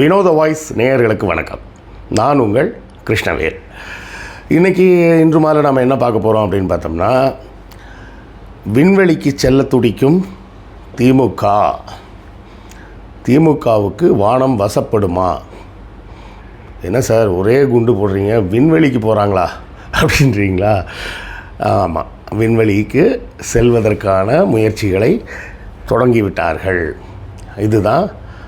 வினோத வாய்ஸ் நேயர்களுக்கு வணக்கம். நான் உங்கள் கிருஷ்ணவேல். இன்றைக்கி இன்று மாலை நாம் என்ன பார்க்க போகிறோம் அப்படின்னு பார்த்தோம்னா விண்வெளிக்கு செல்ல துடிக்கும் திமுக. திமுகவுக்கு வானம் வசப்படுமா? என்ன சார் ஒரே குண்டு போடுறீங்க விண்வெளிக்கு போகிறாங்களா அப்படின்றீங்களா? ஆமாம் விண்வெளிக்கு செல்வதற்கான முயற்சிகளை தொடங்கிவிட்டார்கள். இதுதான்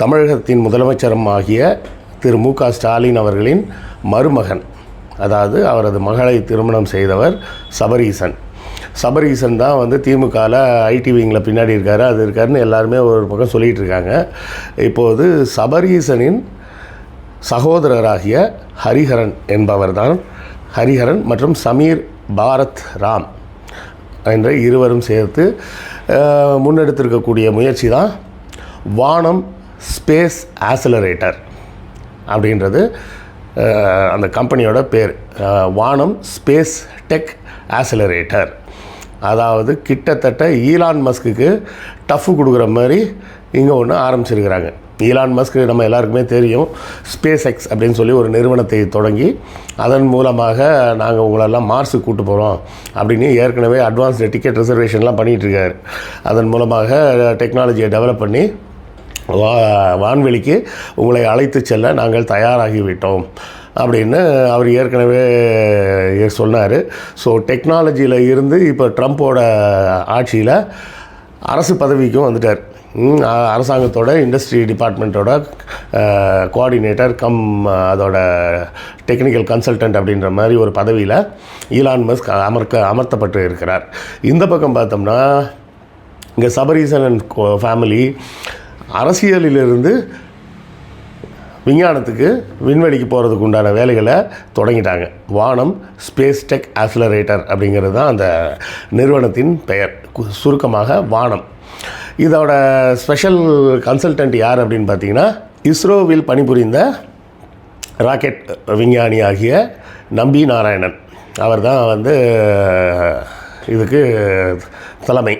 தமிழகத்தின் முதலமைச்சரும் ஆகிய திரு மு க ஸ்டாலின் அவர்களின் மருமகன் அதாவது அவரது மகளை திருமணம் செய்தவர் சபரீசன். சபரீசன் தான் வந்து திமுகவில் ஐடி விங்கில் பின்னாடி இருக்கார். அது இருக்காருன்னு எல்லாருமே ஒரு பக்கம் சொல்லிகிட்டு இருக்காங்க. இப்போது சபரீசனின் சகோதரராகிய ஹரிஹரன் என்பவர் தான் ஹரிஹரன் மற்றும் சமீர் பாரத் ராம் என்ற இருவரும் சேர்த்து முன்னெடுத்திருக்கக்கூடிய முயற்சி தான். வானம் ஸ்பேஸ் ஆசிலரேட்டர் அப்படின்றது அந்த கம்பெனியோட பேர். வானம் ஸ்பேஸ் டெக் ஆசிலரேட்டர் அதாவது கிட்டத்தட்ட ஈலான் மஸ்க்கு டஃப் கொடுக்குற மாதிரி இங்கே ஒன்று ஆரம்பிச்சிருக்கிறாங்க. ஈலான் மஸ்க் நம்ம எல்லாருக்குமே தெரியும் ஸ்பேஸ் எக்ஸ் அப்படின்னு சொல்லி ஒரு நிறுவனத்தை தொடங்கி அதன் மூலமாக நாங்கள் உங்களெல்லாம் மார்ஸுக்கு கூட்டு போகிறோம் அப்படின்னு ஏற்கனவே அட்வான்ஸ்டு டிக்கெட் ரிசர்வேஷன்லாம் பண்ணிகிட்ருக்காரு அதன் மூலமாக டெக்னாலஜியை டெவலப் பண்ணி வா வான்வெளிக்கு உங்களை அழைத்து செல்ல நாங்கள் தயாராகிவிட்டோம். அப்படின்னு அவர் ஏற்கனவே சொன்னார். ஸோ டெக்னாலஜியில் இருந்து இப்போ ட்ரம்ப்போட ஆட்சியில் அரசு பதவிக்கும் வந்துட்டார். அரசாங்கத்தோட இண்டஸ்ட்ரி டிபார்ட்மெண்ட்டோட கோஆர்டினேட்டர் கம் அதோட டெக்னிக்கல் கன்சல்டன்ட் அப்படின்ற மாதிரி ஒரு பதவியில் ஈலான் மஸ்க் அமர்க்க அமர்த்தப்பட்டு இருக்கிறார். இந்த பக்கம் பார்த்தோம்னா இங்கே சபரீசன் அண்ட் ஃபேமிலி அரசியலிலிருந்து விஞ்ஞானத்துக்கு விண்வெளிக்கு போகிறதுக்கு உண்டான வேலைகளை தொடங்கிட்டாங்க. வானம் ஸ்பேஸ் டெக் ஆக்சிலரேட்டர் அப்படிங்கிறது தான் அந்த நிறுவனத்தின் பெயர். சுருக்கமாக வானம். இதோட ஸ்பெஷல் கன்சல்டன்ட் யார் அப்படின்னு பார்த்தீங்கன்னா இஸ்ரோவில் பணிபுரிந்த ராக்கெட் விஞ்ஞானி ஆகிய நம்பி நாராயணன். அவர் தான் வந்து இதுக்கு தலைமை.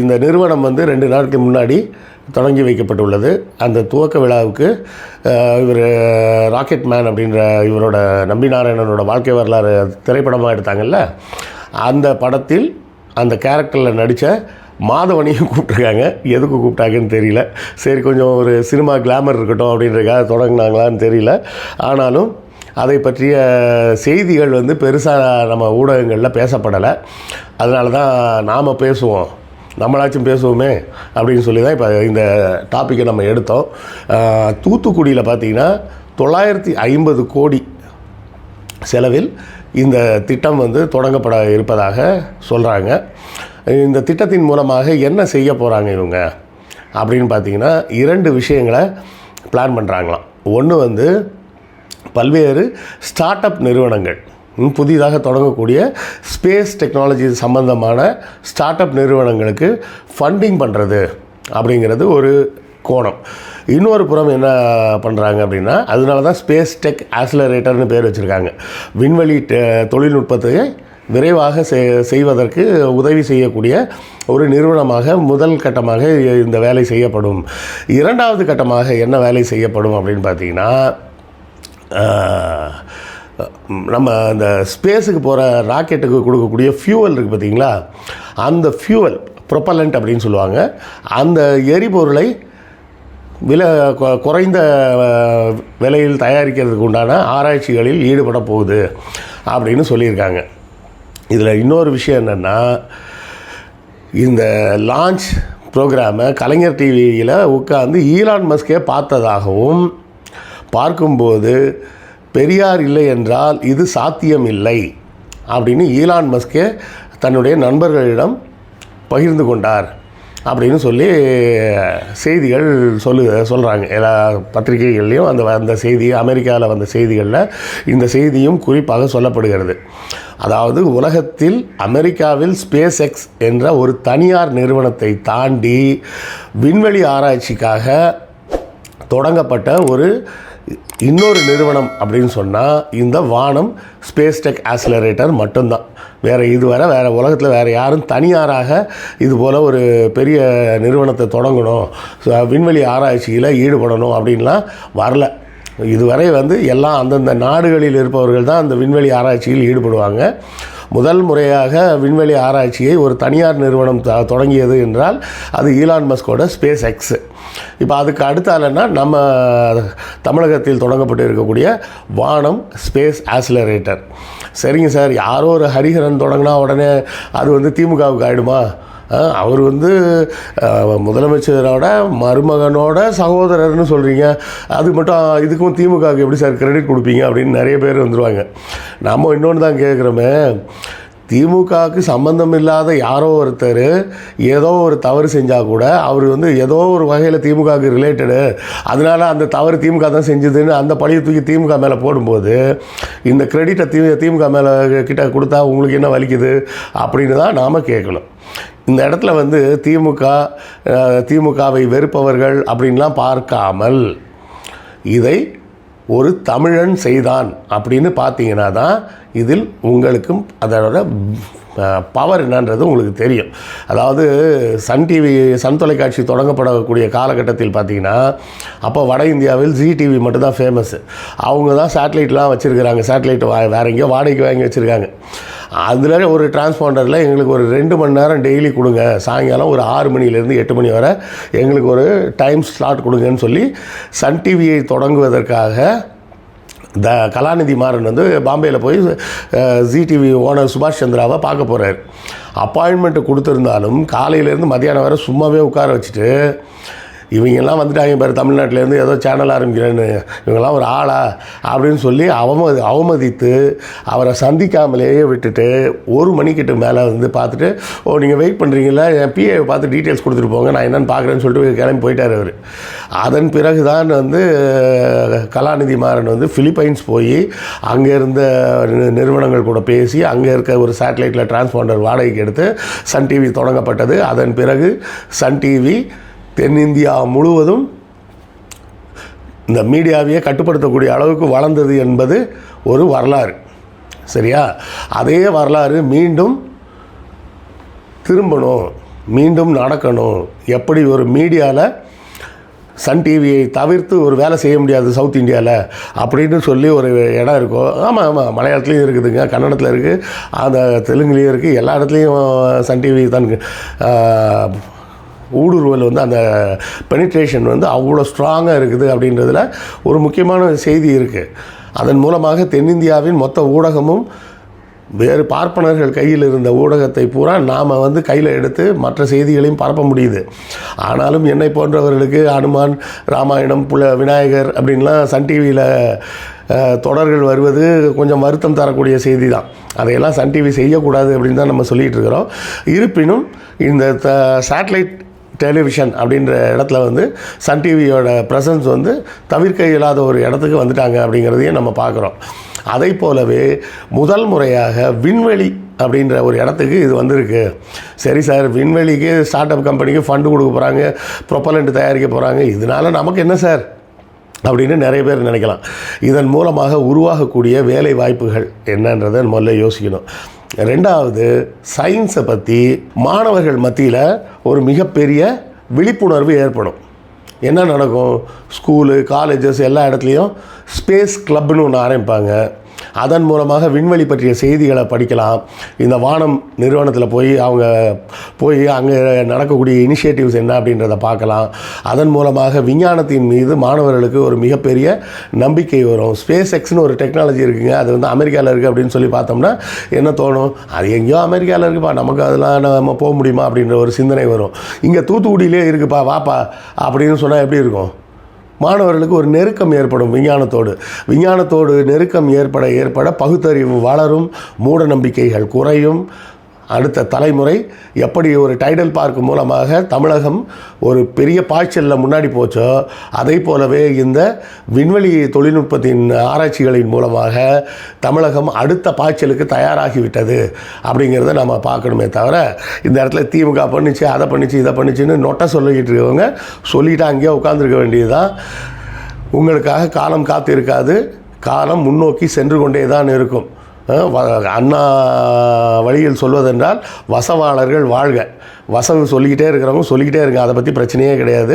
இந்த நிறுவனம் வந்து ரெண்டு நாளுக்கு முன்னாடி தொடங்கி வைக்கப்பட்டுள்ளது. அந்த துவக்க விழாவுக்கு இவர் ராக்கெட் மேன் அப்படின்ற இவரோட நம்பி நாராயணனோட வாழ்க்கை வரலாறு திரைப்படமாக எடுத்தாங்கல்ல அந்த படத்தில் அந்த கேரக்டரில் நடித்த மாதவனையும் கூப்பிட்ருக்காங்க எதுக்கு கூப்பிட்டாங்கன்னு தெரியல. சரி கொஞ்சம் ஒரு சினிமா கிளாமர் இருக்கட்டும் அப்படின்றதுக்காக தொடங்கினாங்களான்னு தெரியல. ஆனாலும் அதை பற்றிய செய்திகள் வந்து பெருசாக நம்ம ஊடகங்களில் பேசப்படலை. அதனால தான் நாம் பேசுவோம். நம்மளாச்சும் பேசுவோமே அப்படின்னு சொல்லி தான் இப்போ இந்த டாப்பிக்கை நம்ம எடுத்தோம். தூத்துக்குடியில் பார்த்தீங்கன்னா தொள்ளாயிரத்தி ஐம்பது கோடி செலவில் இந்த திட்டம் வந்து தொடங்கப்பட இருப்பதாக சொல்கிறாங்க இந்த திட்டத்தின் மூலமாக என்ன செய்ய போகிறாங்க இவங்க? அப்படின்னு பார்த்தீங்கன்னா இரண்டு விஷயங்களை பிளான் பண்ணுறாங்களாம் ஒன்று வந்து பல்வேறு ஸ்டார்ட் அப் நிறுவனங்கள். புதிதாக தொடங்கக்கூடிய ஸ்பேஸ் டெக்னாலஜி சம்பந்தமான ஸ்டார்ட் அப் நிறுவனங்களுக்கு ஃபண்டிங் பண்ணுறது அப்படிங்கிறது ஒரு கோணம். இன்னொரு புறம் என்ன பண்ணுறாங்க அப்படின்னா அதனால தான் ஸ்பேஸ் டெக் ஆக்சிலரேட்டர்னு பேர் வச்சுருக்காங்க. விண்வெளி தொழில்நுட்பத்தை விரைவாக செய்வதற்கு உதவி செய்யக்கூடிய ஒரு நிறுவனமாக முதல் கட்டமாக இந்த வேலை செய்யப்படும். இரண்டாவது கட்டமாக என்ன வேலை செய்யப்படும் அப்படின்னு பார்த்தீங்கன்னா நம்ம அந்த ஸ்பேஸுக்கு போகிற ராக்கெட்டுக்கு கொடுக்கக்கூடிய ஃபியூவல் இருக்குது பார்த்திங்களா? அந்த ஃபியூவல் ப்ரொப்பலண்ட் அப்படின்னு சொல்லுவாங்க. அந்த எரிபொருளை விலை கொ- குறைந்த விலையில் தயாரிக்கிறதுக்கு உண்டான ஆராய்ச்சிகளில் ஈடுபட போகுது அப்படின்னு சொல்லியிருக்காங்க. இதில் இன்னொரு விஷயம் என்னென்னா இந்த லான்ச் ப்ரோக்ராமை கலைஞர் டிவியில் உட்காந்து ஈலான் மஸ்கே பார்த்ததாகவும் பார்க்கும்போது பெரியார் இல்லை என்றால் இது சாத்தியம் இல்லை அப்படின்னு ஈலான் மஸ்கே தன்னுடைய நண்பர்களிடம் பகிர்ந்து கொண்டார் அப்படின்னு சொல்லி செய்திகள் சொல்லு சொல்கிறாங்க எல்லா பத்திரிகைகள்லேயும் அந்த அந்த செய்தி அமெரிக்காவில் வந்த செய்திகளில் இந்த செய்தியும் குறிப்பாக சொல்லப்படுகிறது. அதாவது உலகத்தில் அமெரிக்காவில் ஸ்பேஸ் எக்ஸ் என்ற ஒரு தனியார் நிறுவனத்தை தாண்டி விண்வெளி ஆராய்ச்சிக்காக தொடங்கப்பட்ட ஒரு இன்னொரு நிறுவனம் அப்படின்னு சொன்னால் இந்த வானம் ஸ்பேஸ் டெக் ஆக்சிலரேட்டர் மட்டும்தான். வேறு இதுவரை வேறு உலகத்தில் வேறு யாரும் தனியாராக இது போல் ஒரு பெரிய நிறுவனத்தை தொடங்கணும். விண்வெளி ஆராய்ச்சியில் ஈடுபடணும் அப்படின்லாம் வரல. இதுவரை வந்து எல்லாம் அந்தந்த நாடுகளில் இருப்பவர்கள் தான் அந்த விண்வெளி ஆராய்ச்சியில் ஈடுபடுவாங்க. முதல் முறையாக விண்வெளி ஆராய்ச்சியை ஒரு தனியார் நிறுவனம் த- தொடங்கியது என்றால் அது ஈலான் மஸ்கோட ஸ்பேஸ் எக்ஸு இப்போ அதுக்கு அடுத்தாலன்னா நம்ம தமிழகத்தில் தொடங்கப்பட்டு இருக்கக்கூடிய வானம் ஸ்பேஸ் ஆசிலரேட்டர் சரிங்க சார் யாரோ ஒரு ஹரிஹரன் தொடங்கினா உடனே அது வந்து திமுகவுக்கு ஆகிடுமா அவர் வந்து முதலமைச்சரோட மருமகனோட சகோதரர்னு சொல்கிறீங்க அது மட்டும் இதுக்கும் திமுகவுக்கு எப்படி சார் கிரெடிட் கொடுப்பீங்க அப்படின்னு நிறைய பேர் வந்துடுவாங்க நம்ம இன்னொன்று தான் கேட்குறோமே திமுகவுக்கு சம்பந்தம் இல்லாத யாரோ ஒருத்தர் ஏதோ ஒரு தவறு செஞ்சால் கூட அவர் வந்து ஏதோ ஒரு வகையில் திமுகவுக்கு ரிலேட்டடு அதனால் அந்த தவறு திமுக தான் செஞ்சதுன்னு அந்த பழியை தூக்கி திமுக மேலே போடும்போது இந்த கிரெடிட்டை தி திமுக மேலே கிட்ட கொடுத்தா உங்களுக்கு என்ன வலிக்குது? அப்படின்னு தான் நாம் கேட்கணும் இந்த இடத்துல வந்து திமுக திமுகவை வெறுப்பவர்கள் அப்படின்லாம் பார்க்காமல் இதை ஒரு தமிழன் செய்தான் அப்படின்னு பார்த்தீங்கன்னா தான் இதில் உங்களுக்கும் அதோட பவர் என்னன்றது உங்களுக்கு தெரியும். அதாவது சன் டிவி சன் தொலைக்காட்சி தொடங்கப்படக்கூடிய காலகட்டத்தில் பார்த்தீங்கன்னா அப்போ வட இந்தியாவில் ஜி டிவி மட்டும்தான் ஃபேமஸ் அவங்க தான் சேட்டலைட்லாம் வச்சுருக்கிறாங்க. சேட்டலைட் வா வேற எங்கேயோ வாடகைக்கு வாங்கி வச்சுருக்காங்க. அதில் ஒரு டிரான்ஸ்பாண்டரில் எங்களுக்கு ஒரு ரெண்டு மணி நேரம் டெய்லி கொடுங்க. சாயங்காலம் ஒரு ஆறு மணிலேருந்து எட்டு மணி வரை எங்களுக்கு ஒரு டைம் ஸ்லாட் கொடுங்கன்னு சொல்லி சன் டிவியை தொடங்குவதற்காக த கலாநிதி மாறன் வந்து பாம்பேயில் போய் ஜி டிவி ஓனர் சுபாஷ் சந்திராவை பார்க்க போகிறார் அப்பாயின்மெண்ட்டு கொடுத்துருந்தாலும் காலையிலேருந்து மத்தியானம் வரை சும்மாவே உட்கார வச்சுட்டு இவங்கெல்லாம் வந்துட்டாங்க பாரு தமிழ்நாட்டிலேருந்து ஏதோ சேனல் ஆரம்பிக்கிறேன்னு. இவங்கெல்லாம் ஒரு ஆளா அப்படின்னு சொல்லி அவமதி அவமதித்து அவரை சந்திக்காமலேயே விட்டுட்டு ஒரு மணிக்கிட்ட மேலே வந்து பார்த்துட்டு ஓ நீங்கள் வெயிட் பண்ணுறீங்களா என் பிஏ பார்த்து டீட்டெயில்ஸ் கொடுத்துட்டு போங்க நான் என்னென்னு பார்க்குறேன்னு சொல்லிட்டு கிளம்பி போயிட்டார் அவர். அதன் பிறகு தான் வந்து கலாநிதி மாறன் வந்து ஃபிலிப்பைன்ஸ் போய் அங்கே இருந்த நிறுவனங்கள் கூட பேசி அங்கே இருக்க ஒரு சேட்டலைட்டில் டிரான்ஸ்பாண்டர் வாடகைக்கு எடுத்து சன் டிவி தொடங்கப்பட்டது. அதன் பிறகு சன் டிவி தென்னிந்தியா முழுவதும் இந்த மீடியாவையே கட்டுப்படுத்தக்கூடிய அளவுக்கு வளர்ந்தது என்பது ஒரு வரலாறு. சரியா? அதே வரலாறு மீண்டும் திரும்பணும் மீண்டும் நடக்கணும். எப்படி ஒரு மீடியாவில் சன் டிவியை தவிர்த்து ஒரு வேலை செய்ய முடியாது சவுத் இந்தியாவில் அப்படின்னு சொல்லி ஒரு இடம் இருக்கும் ஆமாம் ஆமாம் மலையாளத்துலேயும் இருக்குதுங்க கன்னடத்தில் இருக்குது அந்த தெலுங்குலேயும் இருக்குது எல்லா இடத்துலையும் சன் டிவி தான் ஊடுருவல் வந்து அந்த பெனிட்ரேஷன் வந்து அவ்வளோ ஸ்ட்ராங்காக இருக்குது அப்படின்றதுல ஒரு முக்கியமான செய்தி இருக்குது அதன் மூலமாக தென்னிந்தியாவின் மொத்த ஊடகமும் வேறு பார்ப்பனர்கள் கையில் இருந்த ஊடகத்தை பூரா நாம் வந்து கையில் எடுத்து மற்ற செய்திகளையும் பரப்ப முடியுது. ஆனாலும் என்னை போன்றவர்களுக்கு அனுமான் ராமாயணம் புல விநாயகர் அப்படின்லாம் சன் டிவியில் தொடர்கள் வருவது கொஞ்சம் வருத்தம் தரக்கூடிய செய்தி தான் அதையெல்லாம் சன் டிவி செய்யக்கூடாது அப்படின்னு தான் நம்ம சொல்லிகிட்டு இருக்கிறோம். இருப்பினும் இந்த த சேட்டலைட் டெலிவிஷன் அப்படின்ற இடத்துல வந்து சன் டிவியோட ப்ரெசன்ஸ் வந்து தவிர்க்க இயலாத ஒரு இடத்துக்கு வந்துட்டாங்க அப்படிங்கிறதையும் நம்ம பார்க்குறோம். அதை போலவே முதல் முறையாக விண்வெளி அப்படின்ற ஒரு இடத்துக்கு இது வந்திருக்கு. சரி சார் விண்வெளிக்கு ஸ்டார்ட் அப் கம்பெனிக்கு ஃபண்டு கொடுக்க போகிறாங்க ப்ரொப்பலண்ட் தயாரிக்க போகிறாங்க இதனால் நமக்கு என்ன சார்? அப்படின்னு நிறைய பேர் நினைக்கலாம். இதன் மூலமாக உருவாகக்கூடிய வேலை வாய்ப்புகள் என்னன்றதை முதல்ல யோசிக்கணும். ரெண்டாவது சயின்ஸை பற்றி மாணவர்கள் மத்தியில் ஒரு மிகப்பெரிய விழிப்புணர்வு ஏற்படும். என்ன நடக்கும்? ஸ்கூலு காலேஜஸ் எல்லா இடத்துலையும் ஸ்பேஸ் கிளப்னு ஒன்று ஆரம்பிப்பாங்க. அதன் மூலமாக விண்வெளி பற்றிய செய்திகளை படிக்கலாம். இந்த வானம் நிறுவனத்தில் போய் அவங்க போய் அங்கே நடக்கக்கூடிய இனிஷியேட்டிவ்ஸ் என்ன அப்படின்றத பார்க்கலாம். அதன் மூலமாக விஞ்ஞானத்தின் மீது மாணவர்களுக்கு ஒரு மிகப்பெரிய நம்பிக்கை வரும். ஸ்பேஸ் எக்ஸ்னு ஒரு டெக்னாலஜி இருக்குங்க. அது வந்து அமெரிக்காவில் இருக்குது அப்படின்னு சொல்லி பார்த்தோம்னா என்ன தோணும்? அது எங்கேயோ அமெரிக்காவில் இருக்குப்பா. நமக்கு அதெல்லாம் நம்ம போக முடியுமா அப்படின்ற ஒரு சிந்தனை வரும். இங்கே தூத்துக்குடியிலே இருக்குப்பா. வாப்பா. அப்படின்னு சொன்னால் எப்படி இருக்கும்? மாணவர்களுக்கு ஒரு நெருக்கம் ஏற்படும் விஞ்ஞானத்தோடு. விஞ்ஞானத்தோடு நெருக்கம் ஏற்பட ஏற்பட பகுத்தறிவு வளரும் மூட நம்பிக்கைகள் குறையும். அடுத்த தலைமுறை எப்படி ஒரு டைடல் பார்க் மூலமாக தமிழகம் ஒரு பெரிய பாய்ச்சலில் முன்னாடி போச்சோ அதை போலவே இந்த விண்வெளி தொழில்நுட்பத்தின் ஆராய்ச்சிகளின் மூலமாக தமிழகம் அடுத்த பாய்ச்சலுக்கு தயாராகிவிட்டது அப்படிங்கிறத நம்ம பார்க்கணுமே தவிர இந்த இடத்துல திமுக பண்ணிச்சு அதை பண்ணிச்சு இதை பண்ணிச்சுன்னு நொட்டை சொல்லிக்கிட்டு இருக்கவங்க சொல்லிவிட்டு அங்கேயே உட்காந்துருக்க வேண்டியதுதான். உங்களுக்காக காலம் காத்து இருக்காது காலம் முன்னோக்கி சென்று கொண்டே தான் இருக்கும். அண்ணா வழியில் சொல்வதென்றால் வசவாளர்கள் வாழ்க. வசவு சொல்லிக்கிட்டே இருக்கிறவங்க சொல்லிக்கிட்டே இருங்க. அதை பற்றி பிரச்சனையே கிடையாது.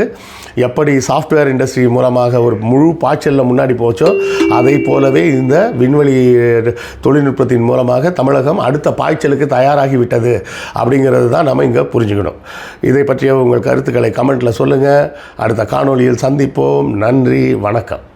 எப்படி சாஃப்ட்வேர் இண்டஸ்ட்ரி மூலமாக ஒரு முழு பாய்ச்சலில் முன்னாடி போச்சோ அதை போலவே இந்த விண்வெளி தொழில்நுட்பத்தின் மூலமாக தமிழகம் அடுத்த பாய்ச்சலுக்கு தயாராகி விட்டது. அப்படிங்கிறது தான் நம்ம இங்கே புரிஞ்சுக்கணும். இதை பற்றிய உங்கள் கருத்துக்களை கமெண்ட்டில் சொல்லுங்கள் அடுத்த காணொளியில் சந்திப்போம். நன்றி. வணக்கம்.